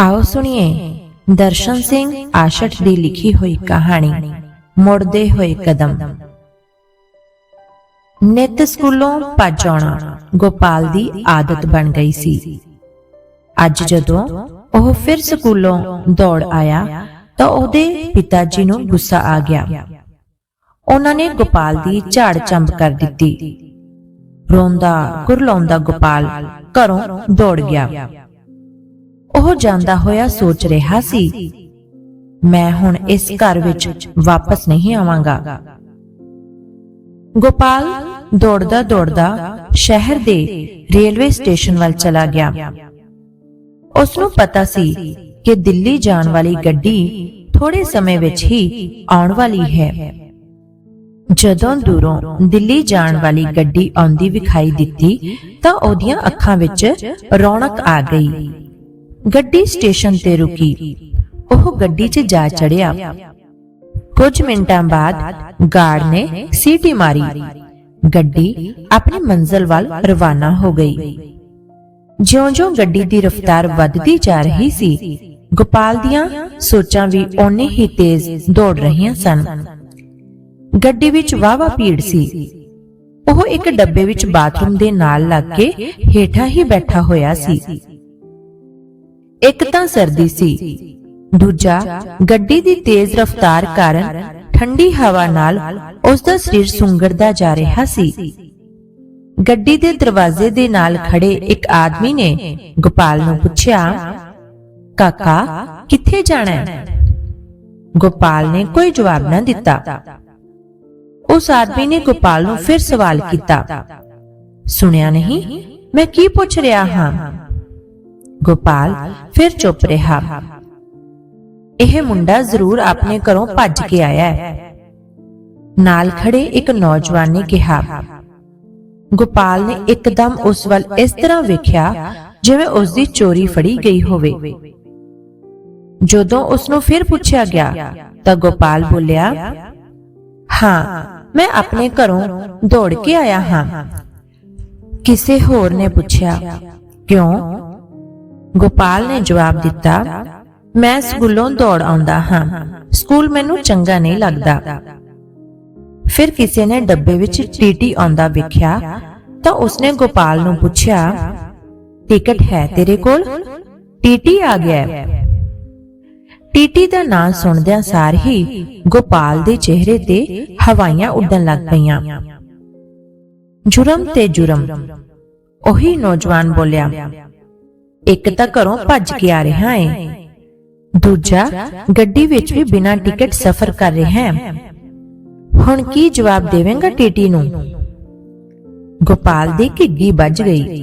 ਆਓ ਸੁਣੀਏ। ਦਰਸ਼ਨ ਸਿੰਘ ਆਸ਼ਟ ਦੀ ਲਿਖੀ ਹੋਈ ਕਹਾਣੀ, ਮੁੜਦੇ ਹੋਏ ਕਦਮ। ਨਿਤ ਸਕੂਲੋਂ ਭੱਜ ਆਉਣਾ ਗੋਪਾਲ ਦੀ ਆਦਤ ਬਣ ਗਈ ਸੀ। ਅੱਜ ਜਦੋਂ ਉਹ ਫਿਰ ਸਕੂਲੋਂ ਦੌੜ ਆਇਆ, ਤਾਂ ਉਹਦੇ ਪਿਤਾ ਜੀ ਨੂੰ ਗੁੱਸਾ ਆ ਗਿਆ। ਉਹਨਾਂ ਨੇ ਗੋਪਾਲ ਦੀ ਝਾੜ ਚੰਬ ਕਰ ਦਿੱਤੀ। ਰੋਂਦਾ, ਕੁਰਲਾਉਂਦਾ ਗੋਪਾਲ ਘਰੋਂ ਦੌੜ ਗਿਆ। ਉਹ ਜਾਂਦਾ ਹੋਇਆ ਸੋਚ ਰਿਹਾ ਸੀ, ਮੈਂ ਹੁਣ ਇਸ ਘਰ ਵਿੱਚ ਵਾਪਸ ਨਹੀਂ ਆਵਾਂਗਾ। ਗੋਪਾਲ ਦੌੜਦਾ ਦੌੜਦਾ ਸ਼ਹਿਰ ਦੇ ਰੇਲਵੇ ਸਟੇਸ਼ਨ ਵੱਲ ਚਲਾ ਗਿਆ। ਉਸ ਨੂੰ ਪਤਾ ਸੀ ਕਿ ਦਿੱਲੀ ਜਾਣ ਵਾਲੀ ਗੱਡੀ ਥੋੜੇ ਸਮੇਂ ਵਿੱਚ ਹੀ ਆਉਣ ਵਾਲੀ ਹੈ। ਜਦੋਂ ਦੂਰੋਂ ਦਿੱਲੀ ਜਾਣ ਵਾਲੀ ਗੱਡੀ ਆਉਂਦੀ ਵਿਖਾਈ ਦਿੱਤੀ ਤਾਂ ਉਹਦੀਆਂ ਅੱਖਾਂ ਵਿੱਚ ਰੌਣਕ ਆ ਗਈ। ਗੱਡੀ ਸਟੇਸ਼ਨ ਤੇ ਰੁਕੀ। ਉਹ ਗੱਡੀ 'ਚ ਜਾ ਚੜਿਆ। ਕੁਝ ਮਿੰਟਾਂ ਬਾਅਦ ਗਾਰਡ ਨੇ ਸੀਟੀ ਮਾਰੀ। ਗੱਡੀ ਆਪਣੀ ਮੰਜ਼ਲ ਵੱਲ ਰਵਾਨਾ ਹੋ ਗਈ। ਜਿਉਂ-ਜਿਉਂ ਗੱਡੀ ਦੀ ਰਫ਼ਤਾਰ ਵੱਧਦੀ ਜਾ ਰਹੀ ਸੀ, ਗੋਪਾਲ ਦੀਆਂ ਸੋਚਾਂ ਵੀ ਓਨੀ ਹੀ ਤੇਜ਼ ਦੌੜ ਰਹੀਆਂ ਸਨ। ਗੱਡੀ ਵਿੱਚ ਵਾਵਾ ਭੀੜ ਸੀ। ਉਹ ਇੱਕ ਡੱਬੇ ਵਿੱਚ ਬਾਥਰੂਮ ਦੇ ਨਾਲ ਲੱਗ ਕੇ ਹੇਠਾਂ ਹੀ ਬੈਠਾ ਹੋਇਆ ਸੀ। ਇੱਕ ਤਾਂ ਸਰਦੀ ਸੀ। ਦੂਜਾ, ਗੱਡੀ ਦੀ ਤੇਜ਼ ਰਫ਼ਤਾਰ ਕਾਰਨ ਠੰਡੀ ਹਵਾ ਨਾਲ ਉਸ ਦਾ ਸਰੀਰ ਸੁੰਗੜਦਾ ਜਾ ਰਿਹਾ ਸੀ। ਗੱਡੀ ਦੇ ਦਰਵਾਜ਼ੇ ਦੇ ਨਾਲ ਖੜੇ ਇੱਕ ਆਦਮੀ ਨੇ ਗੋਪਾਲ ਨੂੰ ਪੁੱਛਿਆ, ਕਾਕਾ, ਕਿੱਥੇ ਜਾਣਾ ਹੈ? ਗੋਪਾਲ ਨੇ ਕੋਈ ਜਵਾਬ ਨਾ ਦਿੱਤਾ। ਉਸ ਆਦਮੀ ਨੇ ਗੋਪਾਲ ਨੂੰ ਫਿਰ ਸਵਾਲ ਕੀਤਾ, ਸੁਣਿਆ ਨਹੀਂ, ਮੈਂ ਕੀ ਪੁੱਛ ਰਿਹਾ ਹਾਂ? ਗੋਪਾਲ ਫਿਰ ਚੁੱਪ ਰਿਹਾ। ਇਹ ਮੁੰਡਾ ਜ਼ਰੂਰ ਆਪਣੇ ਘਰੋਂ ਭੱਜ ਕੇ ਆਇਆ ਹੈ। ਨਾਲ ਖੜੇ ਇੱਕ ਨੌਜਵਾਨ ਨੇ ਕਿਹਾ। ਗੋਪਾਲ ਨੇ ਇੱਕਦਮ ਉਸ ਵੱਲ ਇਸ ਤਰ੍ਹਾਂ ਵੇਖਿਆ ਜਿਵੇਂ ਉਸ ਦੀ ਚੋਰੀ ਫੜੀ ਗਈ ਹੋਵੇ। ਜਦੋਂ ਉਸ ਨੂੰ ਫਿਰ ਪੁੱਛਿਆ ਗਿਆ ਤਾਂ ਗੋਪਾਲ ਬੋਲਿਆ, ਹਾਂ, ਮੈਂ ਆਪਣੇ ਘਰੋਂ ਦੌੜ ਕੇ ਆਇਆ ਹਾਂ। ਕਿਸੇ ਹੋਰ ਨੇ ਪੁੱਛਿਆ, ਕਿਉਂ? ਗੋਪਾਲ ਨੇ ਜਵਾਬ ਦਿੱਤਾ, ਮੈਂ ਸਕੂਲੋਂ ਦੌੜ ਆਉਂਦਾ ਹਾਂ। ਸਕੂਲ ਮੈਨੂੰ ਚੰਗਾ ਨਹੀਂ ਲੱਗਦਾ। ਫਿਰ ਕਿਸੇ ਨੇ ਡੱਬੇ ਵਿੱਚ ਟੀਟੀ ਆਉਂਦਾ ਵੇਖਿਆ, ਤਾਂ ਉਸਨੇ ਗੋਪਾਲ ਨੂੰ ਪੁੱਛਿਆ, ਟਿਕਟ ਹੈ ਤੇਰੇ ਕੋਲ? ਟੀਟੀ ਆ ਗਿਆ ਹੈ। ਟੀਟੀ ਦਾ ਨਾਂ ਸੁਣਦਿਆਂ ਸਾਰ ਹੀ ਗੋਪਾਲ ਦੇ ਚਿਹਰੇ ਤੇ ਹਵਾਈਆਂ ਉੱਡਣ ਲੱਗ ਪਈਆਂ। ਜੁਰਮ ਤੇ ਜੁਰਮ, ਉਹੀ ਨੌਜਵਾਨ ਬੋਲਿਆ ਇੱਕ ਤਾਂ ਘਰੋਂ ਭੱਜ ਕੇ ਆ ਰਿਹਾ ਹੈ। ਦੂਜਾ, ਗੱਡੀ ਵਿੱਚ ਵੀ ਬਿਨਾਂ ਟਿਕਟ ਸਫ਼ਰ ਕਰ ਰਿਹਾ ਹੈ। ਹੁਣ ਕੀ ਜਵਾਬ ਦੇਵੇਂਗਾ ਟੀਟੀ ਨੂੰ? ਗੋਪਾਲ ਦੀ ਘਿੱਗੀ ਵੱਜ ਗਈ।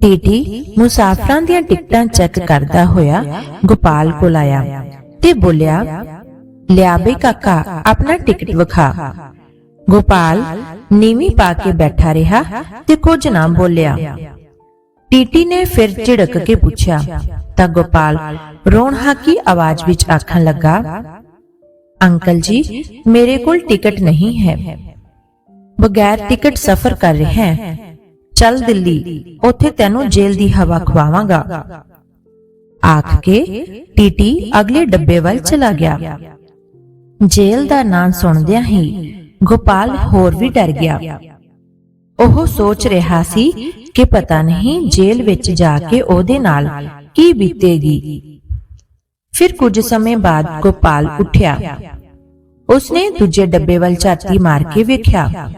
ਟੀਟੀ ਮੁਸਾਫਰਾਂ ਦੀਆਂ ਟਿਕਟਾਂ ਚੈੱਕ ਕਰਦਾ ਹੋਇਆ ਗੋਪਾਲ ਕੋਲ ਆਇਆ ਤੇ ਬੋਲਿਆ, ਲਿਆ ਬਈ ਕਾਕਾ, ਆਪਣਾ ਟਿਕਟ ਵਿਖਾ। ਗੋਪਾਲ ਨੀਵੀਂ ਪਾ ਕੇ ਬੈਠਾ ਰਿਹਾ ਤੇ ਕੁਝ ਨਾ ਬੋਲਿਆ। ਟੀਟੀ ਨੇ ਫਿਰ ਝਿੜਕ ਕੇ ਪੁੱਛਿਆ, ਤਾਂ ਗੋਪਾਲ ਰੋਣਹਾਕੀ ਆਵਾਜ਼ ਵਿੱਚ ਆਖਣ ਲੱਗਾ? ਅੰਕਲ ਜੀ, ਮੇਰੇ ਕੋਲ ਟਿਕਟ ਨਹੀਂ ਹੈ। ਬਗੈਰ ਟਿਕਟ ਸਫ਼ਰ ਕਰ ਰਿਹਾ ਹੈ। ਚੱਲ ਦਿੱਲੀ, ਉੱਥੇ ਤੈਨੂੰ ਜੇਲ੍ਹ ਦੀ ਹਵਾ ਖਵਾਵਾਂਗਾ। ਆਖ ਕੇ ਟੀਟੀ ਅਗਲੇ ਡੱਬੇ ਵੱਲ ਚਲਾ ਗਿਆ। ਜੇਲ੍ਹ ਦਾ ਨਾਂ ਸੁਣਦਿਆਂ ਹੀ ਗੋਪਾਲ ਹੋਰ ਵੀ ਡਰ ਗਿਆ। ਉਹ ਸੋਚ ਰਿਹਾ ਸੀ ਕਿ ਪਤਾ ਨਹੀਂ ਜੇਲ੍ਹ ਵਿੱਚ ਜਾ ਕੇ ਉਹਦੇ ਨਾਲ ਕੀ ਬੀਤੇਗੀ। ਫਿਰ ਕੁਝ ਸਮੇਂ ਬਾਅਦ ਗੋਪਾਲ ਉੱਠਿਆ। ਉਸਨੇ ਦੂਜੇ ਡੱਬੇ ਵੱਲ ਝਾਤੀ ਮਾਰ ਕੇ ਵੇਖਿਆ।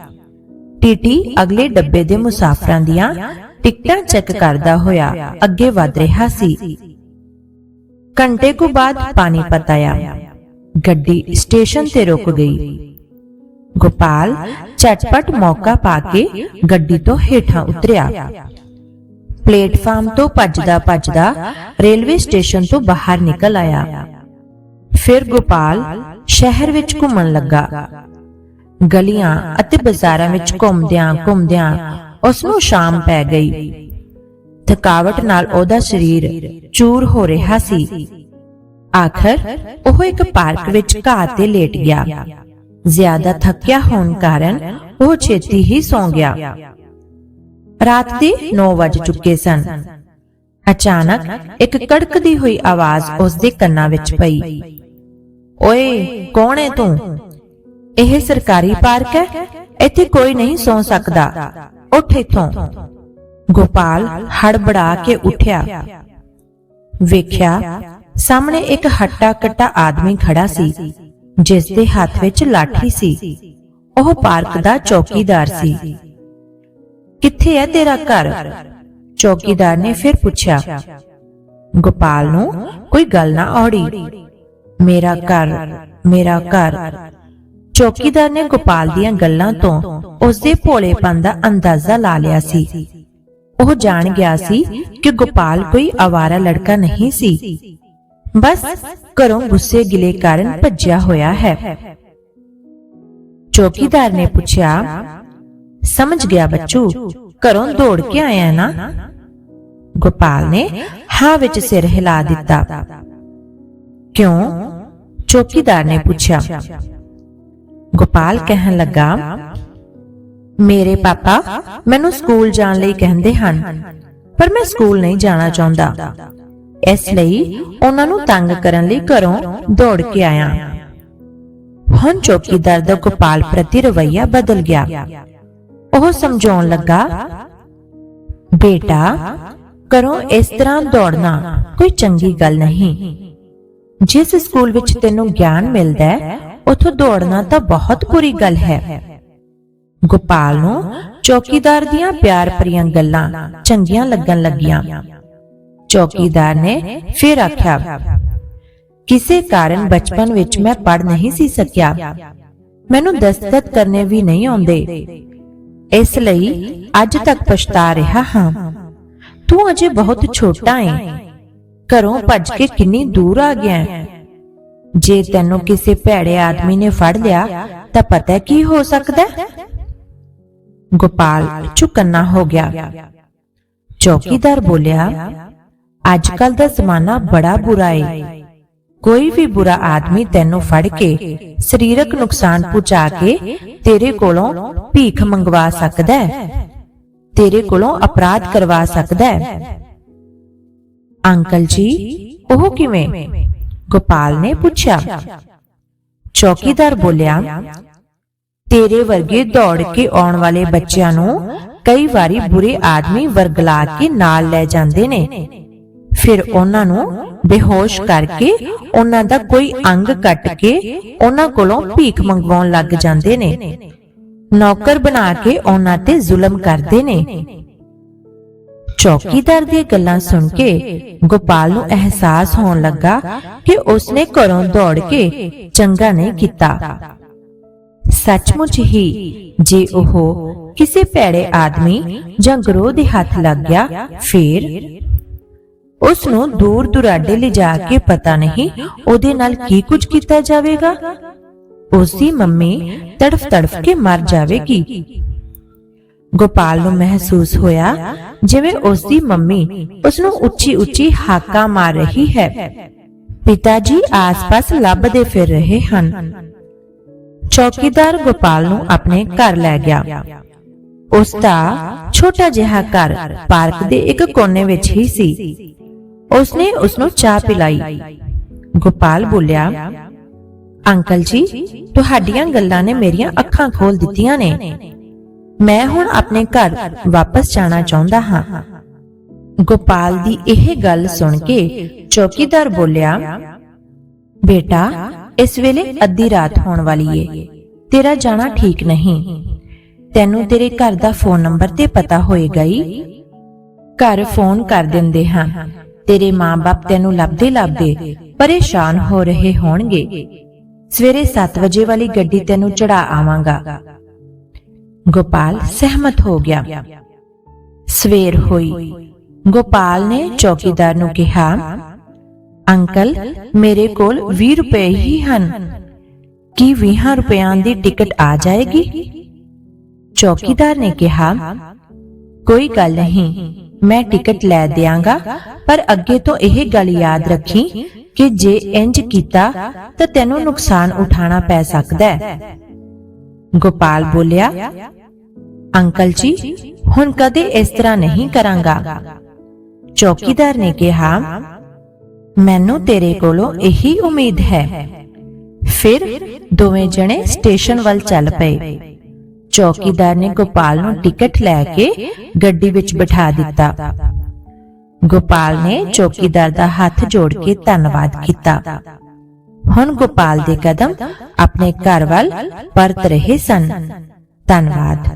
ਟੀਟੀ ਅਗਲੇ ਡੱਬੇ ਦੇ ਮੁਸਾਫਰਾਂ ਦੀਆਂ ਟਿਕਟਾਂ ਚੈੱਕ ਕਰਦਾ ਹੋਇਆ ਅੱਗੇ ਵਧ ਰਿਹਾ ਸੀ। ਘੰਟੇ ਕੁ ਬਾਅਦ ਪਾਣੀ ਪਤਾਇਆ ਗੱਡੀ ਸਟੇਸ਼ਨ ਤੇ ਰੁਕ ਗਈ। ਗੋਪਾਲ ਝਟਪਟ ਮੌਕਾ ਪਾ ਕੇ ਗੱਡੀ ਤੋਂ ਹੇਠਾਂ ਉਤਰਿਆ। ਪਲੇਟਫਾਰਮ ਤੋਂ ਭੱਜਦਾ ਭੱਜਦਾ ਰੇਲਵੇ ਸਟੇਸ਼ਨ ਤੋਂ ਬਾਹਰ ਨਿਕਲ ਆਇਆ। ਫਿਰ ਗੋਪਾਲ ਸ਼ਹਿਰ ਵਿੱਚ ਘੁੰਮਣ ਲੱਗਾ। ਗਲੀਆਂ ਅਤੇ ਬਾਜ਼ਾਰਾਂ ਵਿੱਚ ਘੁੰਮਦਿਆਂ ਘੁੰਮਦਿਆਂ ਉਸ ਨੂੰ ਸ਼ਾਮ ਪੈ ਗਈ। ਥਕਾਵਟ ਨਾਲ ਉਹਦਾ ਸਰੀਰ ਚੂਰ ਹੋ ਰਿਹਾ ਸੀ। ਆਖਰ ਉਹ ਇੱਕ ਪਾਰਕ ਵਿੱਚ ਘਾਹ ਤੇ ਲੇਟ ਗਿਆ। ਜ਼ਿਆਦਾ ਥੱਕਿਆ ਹੋਣ ਕਾਰਨ ਉਹ ਛੇਤੀ ਹੀ ਸੌਂ ਗਿਆ। ਰਾਤ ਦੇ 9 ਵਜ ਚੁੱਕੇ ਸਨ। ਅਚਾਨਕ ਇੱਕ ਕੜਕਦੀ ਹੋਈ ਆਵਾਜ਼ ਉਸ ਦੇ ਕੰਨਾਂ ਵਿੱਚ ਪਈ। ਓਏ ਕੌਣ ਹੈ ਤੂੰ? ਇਹ ਸਰਕਾਰੀ ਪਾਰਕ ਹੈ। ਇੱਥੇ ਕੋਈ ਨਹੀਂ ਸੌ ਸਕਦਾ। ਉੱਠ ਇੱਥੋਂ। ਗੋਪਾਲ ਹੜਬੜਾ ਕੇ ਉੱਠਿਆ। ਵੇਖਿਆ ਸਾਹਮਣੇ ਇੱਕ ਹੱਟਾ ਕੱਟਾ ਆਦਮੀ ਖੜਾ ਸੀ। ਜਿਸ ਦੇ ਹੱਥ ਵਿੱਚ ਲਾਠੀ ਸੀ ਉਹ ਪਾਰਕ ਦਾ ਚੌਕੀਦਾਰ ਸੀ। ਕਿੱਥੇ ਹੈ ਤੇਰਾ ਘਰ? ਚੌਕੀਦਾਰ ਨੇ ਫਿਰ ਪੁੱਛਿਆ ਗੋਪਾਲ ਨੂੰ ਕੋਈ ਗੱਲ ਨਾ ਔੜੀ। ਮੇਰਾ ਘਰ ਮੇਰਾ ਘਰ। ਚੌਕੀਦਾਰ ਨੇ ਗੋਪਾਲ ਦੀਆਂ ਗੱਲਾਂ ਤੋਂ ਉਸ ਦੇ ਭੋਲੇਪਨ ਦਾ ਅੰਦਾਜ਼ਾ ਲਾ ਲਿਆ ਸੀ। ਉਹ ਜਾਣ ਗਿਆ ਸੀ ਕਿ ਗੋਪਾਲ ਕੋਈ ਆਵਾਰਾ ਲੜਕਾ ਨਹੀਂ ਸੀ। ਬਸ ਘਰੋਂ ਗੁੱਸੇ ਗਿਲੇ ਕਾਰਨ ਭੱਜਿਆ ਹੋਇਆ ਹੈ। ਚੌਕੀਦਾਰ ਨੇ ਪੁੱਛਿਆ, ਸਮਝ ਗਿਆ ਬੱਚੂ, ਘਰੋਂ ਦੌੜ ਕੇ ਆਇਆ ਨਾ? ਗੋਪਾਲ ਨੇ ਹਾਂ ਵਿੱਚ ਸਿਰ ਹਿਲਾ ਦਿੱਤਾ। ਕਿਉਂ? ਚੌਕੀਦਾਰ ਨੇ ਪੁੱਛਿਆ। ਗੋਪਾਲ ਕਹਿਣ ਲੱਗਾ, ਮੇਰੇ ਪਾਪਾ ਮੈਨੂੰ ਸਕੂਲ ਜਾਣ ਲਈ ਕਹਿੰਦੇ ਹਨ, ਪਰ ਮੈਂ ਸਕੂਲ ਨਹੀਂ ਜਾਣਾ ਚਾਹੁੰਦਾ। ਇਸ ਲਈ ਉਹਨਾਂ ਨੂੰ ਤੰਗ ਕਰਨ ਲਈ ਘਰੋਂ ਦੌੜ ਕੇ ਆਇਆ। ਹੁਣ ਚੌਕੀਦਾਰ ਦਾ ਗੋਪਾਲ ਪ੍ਰਤੀ ਰਵਈਆ ਬਦਲ ਗਿਆ। ਉਹ ਸਮਝਾਉਣ ਲੱਗਾ, ਬੇਟਾ ਕਰੋ ਇਸ ਤਰ੍ਹਾਂ ਦੌੜਨਾ ਕੋਈ ਚੰਗੀ ਗੱਲ ਨਹੀਂ। ਜਿਸ ਸਕੂਲ ਵਿੱਚ ਤੈਨੂੰ ਗਿਆਨ ਮਿਲਦਾ ਹੈ, ਉਥੋਂ ਦੌੜਨਾ ਤਾਂ ਬਹੁਤ ਬੁਰੀ ਗੱਲ ਹੈ। ਗੋਪਾਲ ਨੂੰ ਚੌਕੀਦਾਰ ਦੀਆਂ ਪਿਆਰ ਭਰੀਆਂ ਗੱਲਾਂ ਚੰਗੀਆਂ ਲੱਗਣ ਲੱਗੀਆਂ। ਚੌਕੀਦਾਰ ਨੇ ਫਿਰ ਆਖਿਆ ਕਿਸੇ ਕਾਰਨ ਬਚਪਨ ਵਿੱਚ ਮੈਂ ਪੜ ਨਹੀਂ ਸੀ ਸਕਿਆ। ਮੈਨੂੰ ਦਸਤਖਤ ਕਰਨੇ ਵੀ ਨਹੀਂ ਆਉਂਦੇ। ਇਸ ਲਈ ਅੱਜ ਤੱਕ ਪਛਤਾ ਰਿਹਾ ਹਾਂ। ਤੂੰ ਅਜੇ ਬਹੁਤ ਛੋਟਾ ਹੈ। ਘਰੋਂ ਭੱਜ ਕੇ ਕਿੰਨੀ ਦੂਰ ਆ ਗਿਆ ਹੈ। ਜੇ ਤੈਨੂੰ ਕਿਸੇ ਭੈੜੇ ਆਦਮੀ ਨੇ ਫੜ ਲਿਆ ਤਾਂ ਪਤਾ ਕੀ ਹੋ ਸਕਦਾ ਗੋਪਾਲ ਚੁਕੰਨਾ ਹੋ ਗਿਆ। ਚੌਕੀਦਾਰ ਬੋਲਿਆ ਅੱਜ ਕੱਲ ਦਾ ਜ਼ਮਾਨਾ ਬੜਾ ਬੁਰਾ ਹੈ ਕੋਈ ਵੀ ਬੁਰਾ ਆਦਮੀ ਤੈਨੂੰ ਫੜ ਕੇ ਸਰੀਰਕ ਨੁਕਸਾਨ ਪਹੁੰਚਾ ਕੇ ਤੇਰੇ ਕੋਲੋਂ ਭੀਖ ਮੰਗਵਾ ਸਕਦਾ ਹੈ। ਤੇਰੇ ਕੋਲੋਂ ਅਪਰਾਧ ਕਰਵਾ ਸਕਦਾ ਹੈ। ਅੰਕਲ ਜੀ, ਉਹ ਕਿਵੇਂ? ਗੋਪਾਲ ਨੇ ਪੁੱਛਿਆ। ਚੌਕੀਦਾਰ ਬੋਲਿਆ, ਤੇਰੇ ਵਰਗੇ ਦੌੜ ਕੇ ਆਉਣ ਵਾਲੇ ਬੱਚਿਆਂ ਨੂੰ ਕਈ ਵਾਰੀ ਬੁਰੇ ਆਦਮੀ ਵਰਗਲਾ ਕੇ ਨਾਲ ਲੈ ਜਾਂਦੇ ਨੇ। ਫਿਰ ਉਹਨਾਂ ਨੂੰ ਬੇਹੋਸ਼ ਕਰਕੇ ਉਹਨਾਂ ਦਾ ਕੋਈ ਅੰਗ ਕੱਟ ਕੇ ਉਹਨਾਂ ਕੋਲੋਂ ਭੀਖ ਮੰਗਵਾਉਣ ਲੱਗ ਜਾਂਦੇ ਨੇ। ਨੌਕਰ ਬਣਾ ਕੇ ਉਹਨਾਂ ਤੇ ਜ਼ੁਲਮ ਕਰਦੇ ਨੇ। ਚੌਕੀਦਾਰ ਦੀਆਂ ਗੱਲਾਂ ਸੁਣ ਕੇ ਗੋਪਾਲ ਨੂੰ ਅਹਿਸਾਸ ਹੋਣ ਲੱਗਾ ਕਿ ਉਸਨੇ ਘਰੋਂ ਦੌੜ ਕੇ ਚੰਗਾ ਨਹੀਂ ਕੀਤਾ। ਸੱਚਮੁੱਚ ਹੀ ਜੇ ਉਹ ਕਿਸੇ ਭੈੜੇ ਆਦਮੀ ਜਾਂ ਗਰੋਹ ਦੇ ਹੱਥ ਲੱਗ ਗਿਆ ਫਿਰ ਉਸ ਨੂੰ ਦੂਰ ਦੁਰਾਡੇ ਲਿਜਾ ਕੇ ਪਤਾ ਨਹੀਂ ਉਹਦੇ ਨਾਲ ਕੀ ਕੁਝ ਕੀਤਾ ਜਾਵੇਗਾ? ਉਸ ਦੀ ਮੰਮੀ ਤੜਫ ਤੜਫ ਕੇ ਮਰ ਜਾਵੇਗੀ। ਗੋਪਾਲ ਨੂੰ ਮਹਿਸੂਸ ਹੋਇਆ ਜਿਵੇਂ ਉਸ ਦੀ ਮੰਮੀ ਉਸ ਨੂੰ ਉੱਚੀ ਉੱਚੀ ਹਾਕਾਂ ਮਾਰ ਰਹੀ ਹੈ। ਪਿਤਾ ਜੀ ਆਸ-ਪਾਸ ਲੱਭਦੇ ਫਿਰ ਰਹੇ ਹਨ। ਚੌਕੀਦਾਰ ਗੋਪਾਲ ਨੂੰ ਆਪਣੇ ਘਰ ਲੈ ਗਿਆ। ਉਸ ਦਾ ਛੋਟਾ ਜਿਹਾ ਘਰ ਪਾਰਕ ਦੇ ਇੱਕ ਕੋਨੇ ਵਿੱਚ ਹੀ ਸੀ। ਉਸਨੇ ਉਸ ਨੂੰ ਚਾਹ ਪਿਲਾਈ। ਗੋਪਾਲ ਬੋਲਿਆ, ਅੰਕਲ ਜੀ, ਤੁਹਾਡੀਆਂ ਗੱਲਾਂ ਨੇ ਮੇਰੀਆਂ ਅੱਖਾਂ ਖੋਲ ਦਿੱਤੀਆਂ ਨੇ। ਮੈਂ ਹੁਣ ਆਪਣੇ ਘਰ ਵਾਪਸ ਜਾਣਾ ਚਾਹੁੰਦਾ ਹਾਂ। ਗੋਪਾਲ ਦੀ ਇਹ ਗੱਲ ਸੁਣ ਕੇ ਚੌਕੀਦਾਰ ਬੋਲਿਆ, ਬੇਟਾ, ਇਸ ਵੇਲੇ ਅੱਧੀ ਰਾਤ ਹੋਣ ਵਾਲੀ ਏ। ਤੇਰਾ ਜਾਣਾ ਠੀਕ ਨਹੀਂ। ਤੈਨੂੰ ਤੇਰੇ ਘਰ ਦਾ ਫੋਨ ਨੰਬਰ ਤੇ ਪਤਾ ਹੋਏਗਾ ਹੀ ਘਰ ਫੋਨ ਕਰ ਦਿੰਦੇ ਹਾਂ। ਤੇਰੇ ਮਾਂ-ਬਾਪ ਤੈਨੂੰ ਲੱਭਦੇ ਲੱਭਦੇ ਪਰੇਸ਼ਾਨ ਹੋ ਰਹੇ ਹੋਣਗੇ। ਸਵੇਰੇ 7 ਵਜੇ ਵਾਲੀ ਗੱਡੀ ਤੈਨੂੰ ਚੜਾ ਆਵਾਂਗਾ। ਗੋਪਾਲ ਸਹਿਮਤ ਹੋ ਗਿਆ। ਸਵੇਰ ਹੋਈ। ਗੋਪਾਲ ਨੇ ਚੌਕੀਦਾਰ ਨੂੰ ਕਿਹਾ, ਅੰਕਲ, ਮੇਰੇ ਕੋਲ 20 ਰੁਪਏ ਹੀ ਹਨ। ਕੀ 20 ਰੁਪਿਆਂ ਦੀ ਟਿਕਟ ਆ ਜਾਏਗੀ? ਚੌਕੀਦਾਰ ਨੇ ਕਿਹਾ, ਕੋਈ ਗੱਲ ਨਹੀਂ। ਮੈਂ ਟਿਕਟ ਲੈ ਦਿਆਂਗਾ, ਪਰ ਅੱਗੇ ਤੋਂ ਇਹ ਗੱਲ ਯਾਦ ਰੱਖੀ ਕਿ ਜੇ ਇੰਜ ਕੀਤਾ ਤਾਂ ਤੈਨੂੰ ਨੁਕਸਾਨ ਉਠਾਣਾ ਪੈ ਸਕਦਾ ਹੈ। ਗੋਪਾਲ ਬੋਲਿਆ, ਅੰਕਲ ਜੀ, ਹੁਣ ਕਦੇ ਇਸ ਤਰ੍ਹਾਂ ਨਹੀਂ ਕਰਾਂਗਾ। ਚੌਕੀਦਾਰ ਨੇ ਕਿਹਾ, ਮੈਨੂੰ ਤੇਰੇ ਕੋਲੋਂ ਇਹੀ ਉਮੀਦ ਹੈ। ਫਿਰ ਦੋਵੇਂ ਜਣੇ ਸਟੇਸ਼ਨ ਵੱਲ ਚੱਲ ਪਏ। ਚੌਕੀਦਾਰ ਨੇ ਗੋਪਾਲ ਨੂੰ ਟਿਕਟ ਲੈ ਕੇ ਗੱਡੀ ਵਿੱਚ ਬਿਠਾ ਦਿੱਤਾ। ਗੋਪਾਲ ਨੇ ਚੌਕੀਦਾਰ ਦਾ ਹੱਥ ਜੋੜ ਕੇ ਧੰਨਵਾਦ ਕੀਤਾ। ਹੁਣ ਗੋਪਾਲ ਦੇ ਕਦਮ ਆਪਣੇ ਘਰ ਵੱਲ ਪਰਤ ਰਹੇ ਸਨ। ਧੰਨਵਾਦ।